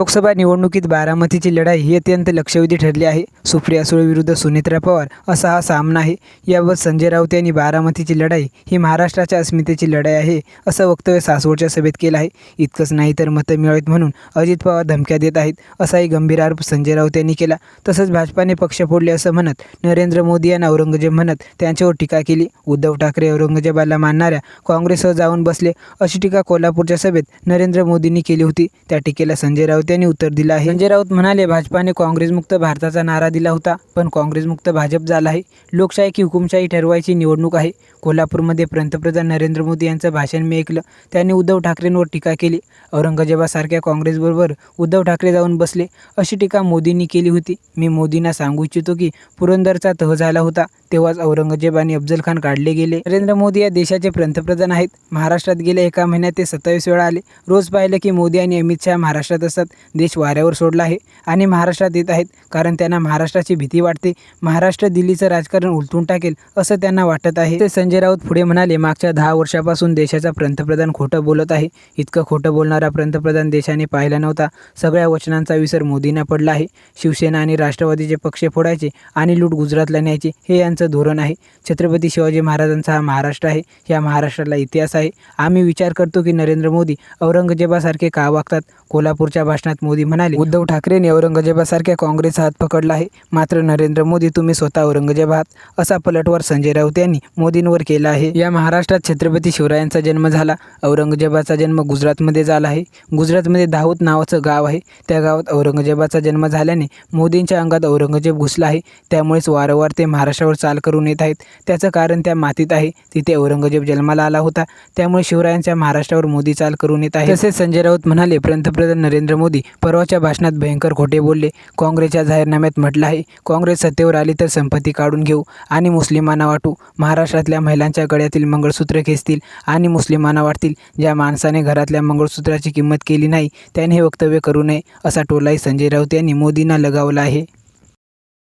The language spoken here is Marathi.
लोकसभा निवडणुकीत बारामतीची लढाई ही अत्यंत लक्षवेधी ठरली आहे. सुप्रिया सुळे विरुद्ध सुनेत्रा पवार असा हा सामना आहे. यावर संजय राऊत यांनी बारामतीची लढाई ही महाराष्ट्राच्या अस्मितेची लढाई आहे असं वक्तव्य सासवडच्या सभेत केलं आहे. इतकंच नाही तर मतं मिळावीत म्हणून अजित पवार धमक्या देत आहेत असाही गंभीर आरोप संजय राऊत यांनी केला. तसंच भाजपाने पक्ष फोडले असं म्हणत नरेंद्र मोदी यांना औरंगजेब म्हणत त्यांच्यावर टीका केली. उद्धव ठाकरे औरंगजेबाला मानणाऱ्या काँग्रेससह जाऊन बसले अशी टीका कोल्हापूरच्या सभेत नरेंद्र मोदींनी केली होती. त्या टीकेला संजय राऊत त्यांनी उत्तर दिलं आहे. संजय राऊत म्हणाले भाजपाने काँग्रेसमुक्त भारताचा नारा दिला होता पण काँग्रेसमुक्त भाजप झाला आहे. लोकशाही की हुकुमशाही ठरवायची निवडणूक आहे. कोल्हापूरमध्ये पंतप्रधान नरेंद्र मोदी यांचं भाषण मी ऐकलं. त्यांनी उद्धव ठाकरेंवर टीका केली. औरंगजेबासारख्या काँग्रेसबरोबर उद्धव ठाकरे जाऊन बसले. अशी टीका मोदींनी केली होती. मी मोदींना सांगू इच्छितो की पुरंदरचा तह झाला होता. तेव्हाच औरंगजेब आणि अफजल खान काढले गेले. नरेंद्र मोदी या देशाचे पंतप्रधान आहेत. महाराष्ट्रात गेल्या एका महिन्यात ते सत्तावीस वेळा आले. रोज पाहिलं की मोदी आणि अमित शहा महाराष्ट्रात असतात. देश वाऱ्यावर सोडला आहे आणि महाराष्ट्रात येत आहेत. कारण त्यांना महाराष्ट्राची भीती वाटते. महाराष्ट्र दिल्लीचं राजकारण उलटून टाकेल असं त्यांना वाटत आहे. ते संजय राऊत पुढे म्हणाले मागच्या दहा वर्षापासून देशाचा पंतप्रधान खोटं बोलत आहे. इतकं खोटं बोलणारा पंतप्रधान देशाने पाहिला नव्हता. सगळ्या वचनांचा विसर मोदींना पडला आहे. शिवसेना आणि राष्ट्रवादीचे पक्ष फोडायचे आणि लूट गुजरातला न्यायचे हे यांचं धोरण आहे. छत्रपती शिवाजी महाराजांचा हा महाराष्ट्र आहे. या महाराष्ट्राला इतिहास आहे. आम्ही विचार करतो की नरेंद्र मोदी औरंगजेबासारखे का वागतात? कोल्हापूरच्या भाषणात मोदी म्हणाले उद्धव ठाकरेंनी औरंगजेबासारख्या काँग्रेस हात पकडला आहे. मात्र नरेंद्र मोदी तुम्ही स्वतः औरंगजेब आहात. असा पलटवार संजय राऊत यांनी मोदींवर केला आहे. या महाराष्ट्रात छत्रपती शिवरायांचा जन्म झाला. औरंगजेबाचा जन्म गुजरातमध्ये झाला आहे. गुजरातमध्ये दाहोद नावाचं गाव आहे. त्या गावात औरंगजेबाचा जन्म झाल्याने मोदींच्या अंगात औरंगजेब घुसला आहे. त्यामुळेच वारंवार ते महाराष्ट्रावर चाल करून येत आहेत. त्याचं कारण त्या मातीत आहे. तिथे औरंगजेब जन्माला आला होता. त्यामुळे शिवरायांच्या महाराष्ट्रावर मोदी चाल करून येत आहे. तसेच संजय राऊत म्हणाले पंतप्रधान नरेंद्र मोदी मोदी. परवाच्या भाषणात भयंकर खोटे बोलले. काँग्रेसच्या जाहीरनाम्यात म्हटलं आहे काँग्रेस सत्तेवर आली तर संपत्ती काढून घेऊ आणि मुस्लिमांना वाटू. महाराष्ट्रातल्या महिलांच्या गळ्यातील मंगळसूत्र खेचतील आणि मुस्लिमांना वाटतील ज्या माणसाने घरातल्या मंगळसूत्राची किंमत केली नाही त्याने हे वक्तव्य करू नये असा टोलाही संजय राऊत यांनी मोदींना लगावला आहे.